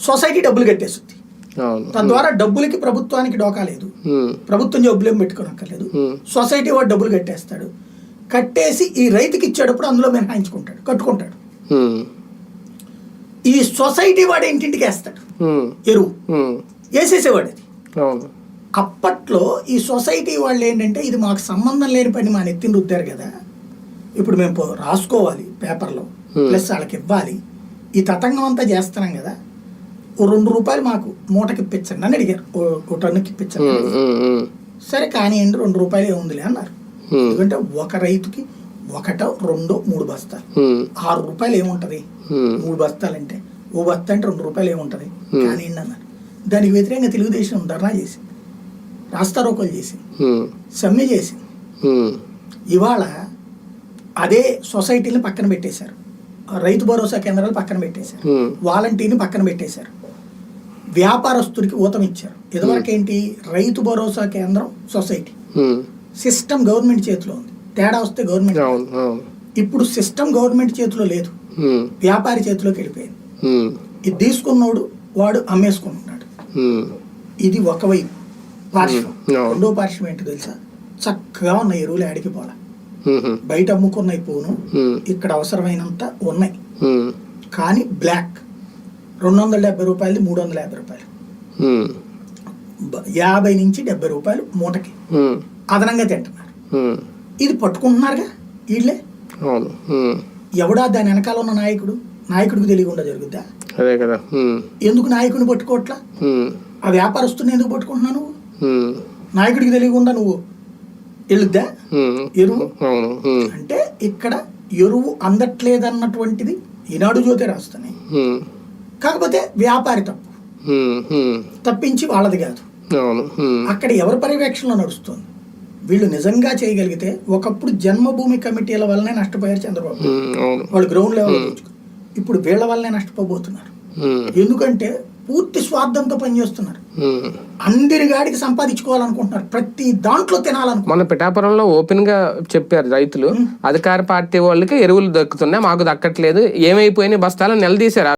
Society డబ్బులు కట్టేస్తుంది. తద్వారా డబ్బులకి ప్రభుత్వానికి డోకా లేదు. ప్రభుత్వం జబ్బులు ఏం పెట్టుకోనక్కర్లేదు సొసైటీ వాడు డబ్బులు కట్టేస్తాడు. కట్టేసి ఈ రైతుకి ఇచ్చేటప్పుడు అందులో మినహాయించుకుంటాడు కట్టుకుంటాడు. ఈ సొసైటీ వాడు ఇంటింటికి వేస్తాడు. ఎరువు. వేసేసేవాడు అది. అప్పట్లో ఈ సొసైటీ వాళ్ళు ఏంటంటే ఇది మాకు సంబంధం లేని పని మా నెత్తిని రుద్దారు కదా. ఇప్పుడు మేము రాసుకోవాలి పేపర్లో. ప్లస్ వాళ్ళకి ఇవ్వాలి. ఈ తతంగం అంతా చేస్తున్నాం కదా. ఓ రెండు రూపాయలు మాకు మూటకి ఇప్పించండి అని అడిగారు. ఓ- టన్నుకి ఇప్పించండి. సరే కానివ్వండి రెండు రూపాయలు ఏముందిలే అన్నారు. ఎందుకంటే ఒక రైతుకి ఒకటో రెండో మూడు బస్తాలు. ఆరు రూపాయలు ఏముంటది మూడు బస్తాలు అంటే ఓ బస్తా అంటే రెండు రూపాయలు ఏముంటది. కానివ్వండి అన్నారు. దానికి వ్యతిరేకంగా తెలుగుదేశం ధర్నా చేసింది. రాస్తారోకోలు చేసింది. ఉమ్, సమ్మె చేసింది. ఉమ్, ఇవాళ అదే సొసైటీని పక్కన పెట్టేశారు. రైతు భరోసా కేంద్రాలు పక్కన పెట్టేశారు. వాలంటీర్ని పక్కన పెట్టేశారు. వ్యాపారస్తుడికి ఊతం ఇచ్చారు. ఇదివరకు ఏంటి? రైతు భరోసా కేంద్రం సొసైటీ. సిస్టమ్ గవర్నమెంట్ చేతిలో ఉంది. తేడా వస్తే గవర్నమెంట్. ఇప్పుడు సిస్టమ్ గవర్నమెంట్ చేతిలో లేదు. వ్యాపారి చేతిలోకి వెళ్ళిపోయింది. ఇది తీసుకున్నోడు వాడు అమ్మేసుకుంటున్నాడు. ఇది ఒకవైపు. పార్శ్వం. రెండో పార్శ్వం ఏంటో తెలుసా? చక్కగా ఉన్న ఎరువులు ఆడికి పోలా. బయట అమ్ముకున్నాయి పోను. ఇక్కడ అవసరమైనంత ఉన్నాయి. కానీ బ్లాక్ రెండు వందల డెబ్బై రూపాయలు. మూడు వందల యాభై రూపాయలు యాభై నుంచి డెబ్బై రూపాయలు మూటకి. అదనంగా తింటున్నారు. ఇది పట్టుకుంటున్నారుగా వీళ్ళే? ఎవడా దాని వెనకాల ఉన్న నాయకుడు? నాయకుడికి తెలియకుండా జరుగుద్దా? అదే కదా. ఎందుకు నాయకుడిని పట్టుకోవట్లా? ఆ వ్యాపారస్తుని ఎందుకు పట్టుకుంటున్నావు నాయకుడికి తెలియకుండా నువ్వు వెళ్ళుద్దా ఉమ్, ఎరువు? అంటే ఇక్కడ ఎరువు అందట్లేదన్నటువంటిది ఈనాడు జ్యోతి రాస్తున్నాయి కాకపోతే వ్యాపారి తప్పు. తప్పించి వాళ్ళది కాదు. అక్కడ ఎవరి పర్యవేక్షణలో నడుస్తుంది? వీళ్ళు నిజంగా చేయగలిగితే ఒకప్పుడు జన్మభూమి కమిటీల వల్లనే నష్టపోయారు చంద్రబాబు. వాళ్ళు గ్రౌండ్ లెవెల్ ఇప్పుడు వీళ్ళ వల్లనే నష్టపోబోతున్నారు. ఎందుకంటే పూర్తి స్వార్థంతో పనిచేస్తున్నారు. అందరి గాడికి సంపాదించుకోవాలనుకుంటున్నారు. ప్రతి దాంట్లో తినాలనుకుంటున్నారు. మొన్న పిఠాపురంలో ఓపెన్గా చెప్పారు రైతులు అధికార పార్టీ వాళ్ళకి ఎరువులు దక్కుతున్నాయి మాకు దక్కట్లేదు ఏమైపోయినాయి బస్తాలు నిలదీశారు.